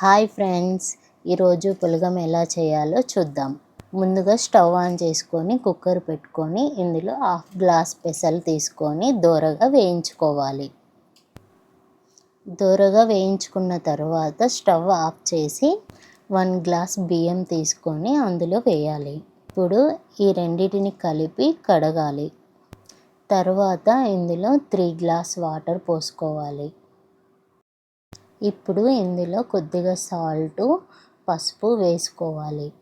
Hi friends ఈరోజు పులగం ఎలా చేయాలో చూద్దాం. ముందుగా స్టవ్ ఆన్ చేసుకొని కుక్కర్ పెట్టుకొని ఇందులో హాఫ్ గ్లాస్ పెసలు తీసుకొని దోరగా వేయించుకోవాలి. దోరగా వేయించుకున్న తర్వాత స్టవ్ ఆఫ్ చేసి వన్ గ్లాస్ బియ్యం తీసుకొని అందులో వేయాలి. ఇప్పుడు ఈ రెండింటిని కలిపి కడగాలి. తర్వాత ఇందులో త్రీ గ్లాస్ వాటర్ పోసుకోవాలి. ఇప్పుడు ఇందులో కొద్దిగా సాల్టు పసుపు వేసుకోవాలి.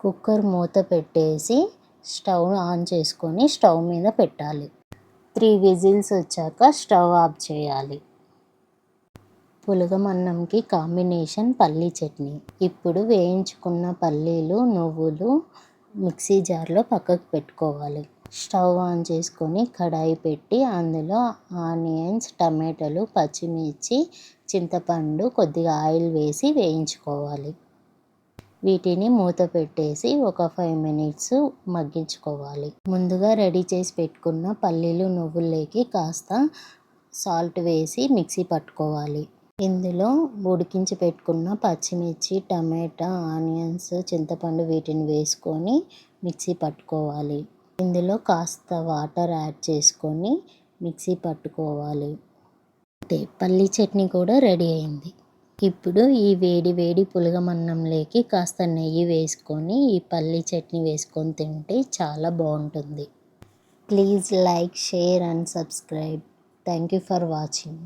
కుక్కర్ మూత పెట్టేసి స్టవ్ ఆన్ చేసుకొని స్టవ్ మీద పెట్టాలి. త్రీ విజిల్స్ వచ్చాక స్టవ్ ఆఫ్ చేయాలి. పులగం అన్నంకి కాంబినేషన్ పల్లీ చట్నీ. ఇప్పుడు వేయించుకున్న పల్లీలు నువ్వులు మిక్సీ జార్లో పక్కకు పెట్టుకోవాలి. స్టవ్ ఆన్ చేసుకొని కడాయి పెట్టి అందులో ఆనియన్స్ టమాటాలు పచ్చిమిర్చి చింతపండు కొద్దిగా ఆయిల్ వేసి వేయించుకోవాలి. వీటిని మూత పెట్టేసి ఒక ఫైవ్ మినిట్స్ మగ్గించుకోవాలి. ముందుగా రెడీ చేసి పెట్టుకున్న పల్లీలు నువ్వుల్లోకి కాస్త సాల్ట్ వేసి మిక్సీ పట్టుకోవాలి. ఇందులో ఉడికించి పెట్టుకున్న పచ్చిమిర్చి టమాటా ఆనియన్స్ చింతపండు వీటిని వేసుకొని మిక్సీ పట్టుకోవాలి. ఇందులో కాస్త వాటర్ యాడ్ చేసుకొని మిక్సీ పట్టుకోవాలి. అంతే పల్లీ చట్నీ కూడా రెడీ అయింది. ఇప్పుడు ఈ వేడి వేడి పులగమన్నంలోకి కాస్త నెయ్యి వేసుకొని ఈ పల్లీ చట్నీ వేసుకొని తింటే చాలా బాగుంటుంది. Please like share and subscribe. Thank you for watching.